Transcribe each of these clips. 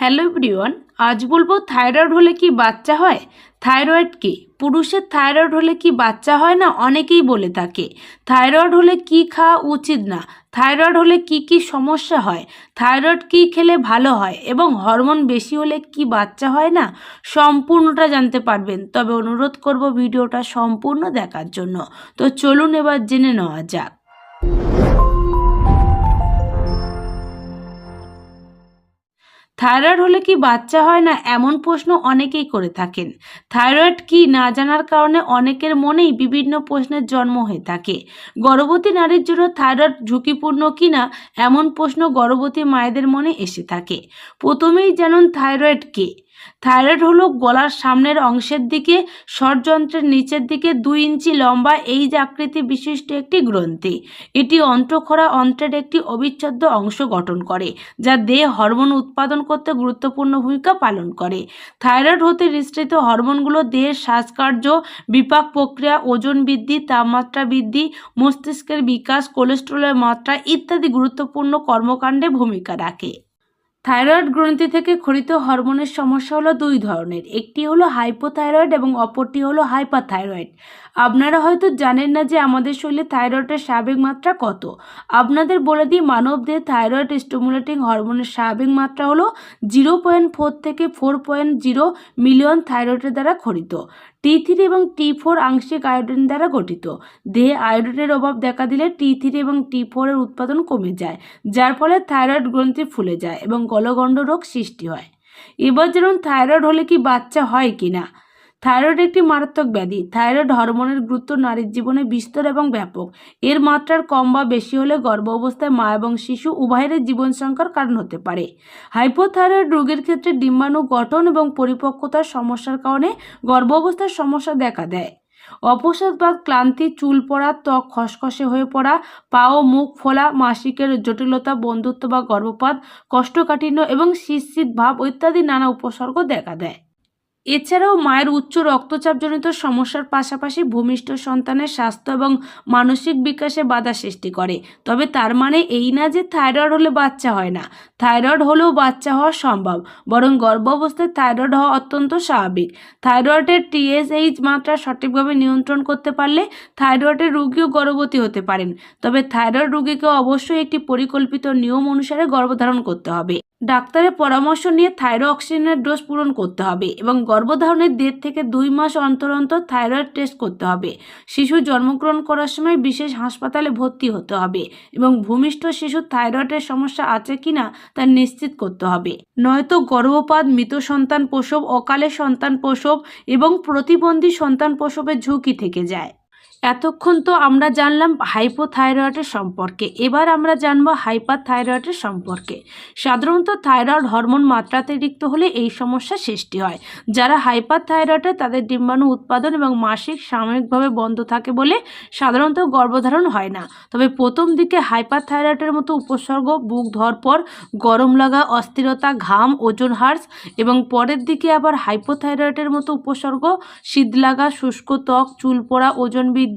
Hello everyone, আজ বলব thyroid হলে কি বাচ্চা হয়? থাইরয়েড কি? পুরুষের থাইরয়েড হলে কি বাচ্চা হয় না অনেকেই বলে থাকে। থাইরয়েড হলে কি খাওয়া উচিত না? থাইরয়েড হলে কি কি সমস্যা হয়? থাইরয়েড কি খেলে ভালো হয়? এবং হরমোন বেশি হলে কি বাচ্চা হয় না? সম্পূর্ণটা জানতে পারবেন। তবে অনুরোধ করব ভিডিওটা সম্পূর্ণ দেখার জন্য। তো চলুন এবার জেনে নেওয়া যাক। থাইরয়েড হলে কি বাচ্চা হয় না এমন প্রশ্ন অনেকেই করে থাকেন। থাইরয়েড কি না জানার কারণে অনেকের মনেই বিভিন্ন প্রশ্নের জন্ম হয়ে থাকে। গর্ভবতী নারীর জন্য থাইরয়েড ঝুঁকিপূর্ণ কি না এমন প্রশ্ন গর্ভবতী মায়েদের মনে এসে থাকে। প্রথমেই জানুন থাইরয়েড কে। থাইরয়েড হলো গলার সামনের অংশের দিকে ষড়যন্ত্রের নিচের দিকে দুই ইঞ্চি লম্বা এই আকৃতি বিশিষ্ট একটি গ্রন্থি। এটি অন্ত্রখরা অন্ত্রের একটি অবিচ্ছেদ্য অংশ গঠন করে, যা দেহে হরমোন উৎপাদন করতে গুরুত্বপূর্ণ ভূমিকা পালন করে। থাইরয়েড হতে নিঃসৃত হরমোনগুলো দেহের শ্বাসকার্য, বিপাক প্রক্রিয়া, ওজন বৃদ্ধি, তাপমাত্রা বৃদ্ধি, মস্তিষ্কের বিকাশ, কোলেস্টেরলের মাত্রা ইত্যাদি গুরুত্বপূর্ণ কর্মকাণ্ডে ভূমিকা রাখে। থাইরয়েড গ্রন্থি থেকে ক্ষরিত হরমোনের সমস্যা হলো দুই ধরনের। একটি হলো হাইপোথাইরয়েড এবং অপরটি হলো হাইপারথাইরয়েড আপনারা হয়তো জানেন না যে আমাদের শরীরে থাইরয়েডের স্বাভাবিক মাত্রা কত। আপনাদের বলে দিই, মানবদেহে থাইরয়েড স্টিমুলেটিং হরমোনের স্বাভাবিক মাত্রা হলো জিরো পয়েন্ট ফোর থেকে ফোর পয়েন্ট জিরো মিলিয়ন থাইরয়েডের দ্বারা ক্ষরিত টি থ্রি এবং টি ফোর আংশিক আয়োডিন দ্বারা গঠিত। দেহে আয়োডিনের অভাব দেখা দিলে টি থ্রি এবং টি ফোরের উৎপাদন কমে যায়, যার ফলে থাইরয়েড গ্রন্থি ফুলে যায় এবং গলগণ্ড রোগ সৃষ্টি হয়। এবার যেমন থাইরয়েড হলে কি বাচ্চা হয় কি না থাইরয়েড একটি মারাত্মক ব্যাধি। থাইরয়েড হরমোনের গুরুত্ব নারীর জীবনে বিস্তর এবং ব্যাপক। এর মাত্রার কম বা বেশি হলে গর্ভ অবস্থায় মা এবং শিশু উভয়ের জীবন সংখ্যার কারণ হতে পারে। হাইপোথাইরয়েড রোগের ক্ষেত্রে ডিম্বাণু গঠন এবং পরিপক্কতার সমস্যার কারণে গর্ভ অবস্থার সমস্যা দেখা দেয়। অপসাদ বা ক্লান্তি, চুল পড়া, ত্বক খসখসে হয়ে পড়া, পা ও মুখ ফোলা, মাসিকের জটিলতা, বন্ধুত্ব বা গর্ভপাত, কষ্টকাঠিন্য এবং শীত ভাব ইত্যাদি নানা উপসর্গ দেখা দেয়। এছাড়াও মায়ের উচ্চ রক্তচাপজনিত সমস্যার পাশাপাশি ভূমিষ্ঠ সন্তানের স্বাস্থ্য এবং মানসিক বিকাশে বাধা সৃষ্টি করে। তবে তার মানে এই না যে থাইরয়েড হলে বাচ্চা হয় না। থাইরয়েড হলেও বাচ্চা হওয়া সম্ভব, বরং গর্ভ অবস্থায় থাইরয়েড হওয়া অত্যন্ত স্বাভাবিক। থাইরয়েডের টিএসএইচ মাত্রা সঠিকভাবে নিয়ন্ত্রণ করতে পারলে থাইরয়েডের রোগীও গর্ভবতী হতে পারেন। তবে থাইরয়েড রোগীকে অবশ্যই একটি পরিকল্পিত নিয়ম অনুসারে গর্ভধারণ করতে হবে। ডাক্তারের পরামর্শ নিয়ে থাইরো অক্সিজেনের ডোজ পূরণ করতে হবে এবং গর্ভধারণের দেড় থেকে দুই মাস অন্তর অন্তর থাইরয়েড টেস্ট করতে হবে। শিশু জন্মগ্রহণ করার সময় বিশেষ হাসপাতালে ভর্তি হতে হবে এবং ভূমিষ্ঠ শিশুর থাইরয়েডের সমস্যা আছে কিনা তা নিশ্চিত করতে হবে। নয়তো গর্ভপাত, মৃত সন্তান প্রসব, অকালে সন্তান প্রসব এবং প্রতিবন্ধী সন্তান প্রসবের ঝুঁকি থেকে যায়। এতক্ষণ তো আমরা জানলাম হাইপোথাইরয়েডের সম্পর্কে। এবার আমরা জানব হাইপার থাইরয়েডের সম্পর্কে। সাধারণত থাইরয়েড হরমোন মাত্রাতিরিক্ত হলে এই সমস্যা সৃষ্টি হয়। যারা হাইপার থাইরয়েডে তাদের ডিম্বাণু উৎপাদন এবং মাসিক সাময়িকভাবে বন্ধ থাকে বলে সাধারণত গর্ভধারণ হয় না। তবে প্রথম দিকে হাইপার থাইরয়েডের মতো উপসর্গ, বুক ধরপর গরম লাগা, অস্থিরতা, ঘাম, ওজন হ্রাস এবং পরের দিকে আবার হাইপোথাইরয়েডের মতো উপসর্গ, শীত লাগা, শুষ্ক ত্বক, চুল পড়া, ওজন বৃদ্ধি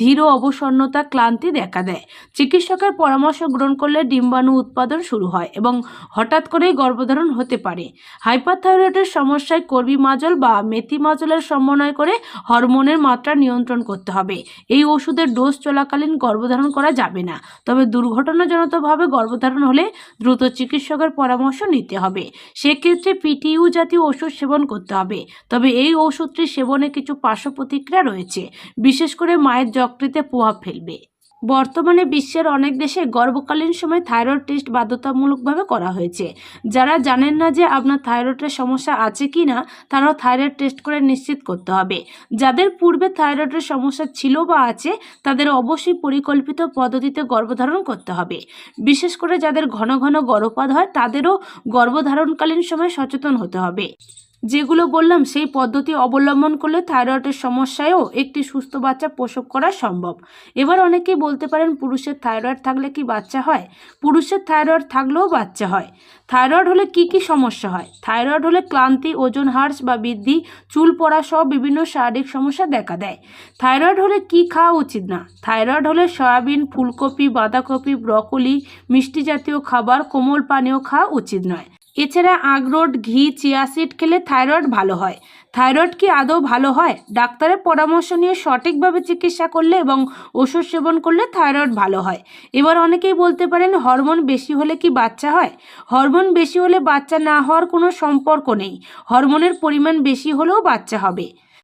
ধীর অবসন্নতা ক্লান্তি দেখা দেয়। চিকিৎসকের পরামর্শ গ্রহণ করলে ডিম্বাণু উৎপাদন শুরু হয় এবং হঠাৎ করেই গর্ভধারণ হতে পারে। হাইপারথাইরয়েডের সমস্যায় কর্বী মাজল বা মেথি মাজলের সমন্বয় করে হরমোনের মাত্রা নিয়ন্ত্রণ করতে হবে। এই ওষুধের ডোজ চলাকালীন গর্ভধারণ করা যাবে না, তবে দুর্ঘটনাজনিতভাবে গর্ভধারণ হলে দ্রুত চিকিৎসকের পরামর্শ নিতে হবে। সেক্ষেত্রে পিটিইউ জাতীয় ওষুধ সেবন করতে হবে, তবে এই ওষুধটি সেবনে কিছু পার্শ্ব প্রতিক্রিয়া রয়েছে। বিশেষ করে মায়ের যকৃতে প্রভাব ফেলবে। বর্তমানে বিশ্বের অনেক দেশে গর্ভকালীন সময় থাইরয়েড টেস্ট বাধ্যতামূলকভাবে করা হয়েছে। যারা জানেন না যে আপনার থাইরয়েডের সমস্যা আছে কি না, তারাও থাইরয়েড টেস্ট করে নিশ্চিত করতে হবে। যাদের পূর্বে থাইরয়েডের সমস্যা ছিল বা আছে, তাদের অবশ্যই পরিকল্পিত পদ্ধতিতে গর্ভধারণ করতে হবে। বিশেষ করে যাদের ঘন ঘন গর্ভপাত হয়, তাদেরও গর্ভধারণকালীন সময় সচেতন হতে হবে। যেগুলো বললাম, সেই পদ্ধতি অবলম্বন করলে থাইরয়েডের সমস্যায়ও একটি সুস্থ বাচ্চা প্রসব করা সম্ভব। এবার অনেকেই বলতে পারেন, পুরুষের থাইরয়েড থাকলে কি বাচ্চা হয়? পুরুষের থাইরয়েড থাকলেও বাচ্চা হয়। থাইরয়েড হলে কি কি সমস্যা হয়? থাইরয়েড হলে ক্লান্তি, ওজন হ্রাস বা বৃদ্ধি, চুল পড়া সহ বিভিন্ন শারীরিক সমস্যা দেখা দেয়। থাইরয়েড হলে কি খাওয়া উচিত না? থাইরয়েড হলে সয়াবিন, ফুলকপি, বাঁধাকপি, ব্রকলি, মিষ্টি জাতীয় খাবার, কোমল পানীয় খাওয়া উচিত নয়। এছাড়া আখরোট, ঘি, চিয়া সিড খেলে থাইরয়েড ভালো হয়। থাইরয়েড কি আদৌ ভালো হয়? ডাক্তারের পরামর্শ নিয়ে সঠিকভাবে চিকিৎসা করলে এবং ওষুধ সেবন করলে থাইরয়েড ভালো হয়। এবার অনেকেই বলতে পারেন, হরমোন বেশি হলে কি বাচ্চা হয়? হরমোন বেশি হলে বাচ্চা না হওয়ার কোনো সম্পর্ক নেই। হরমোনের পরিমাণ বেশি হলেও বাচ্চা হবে।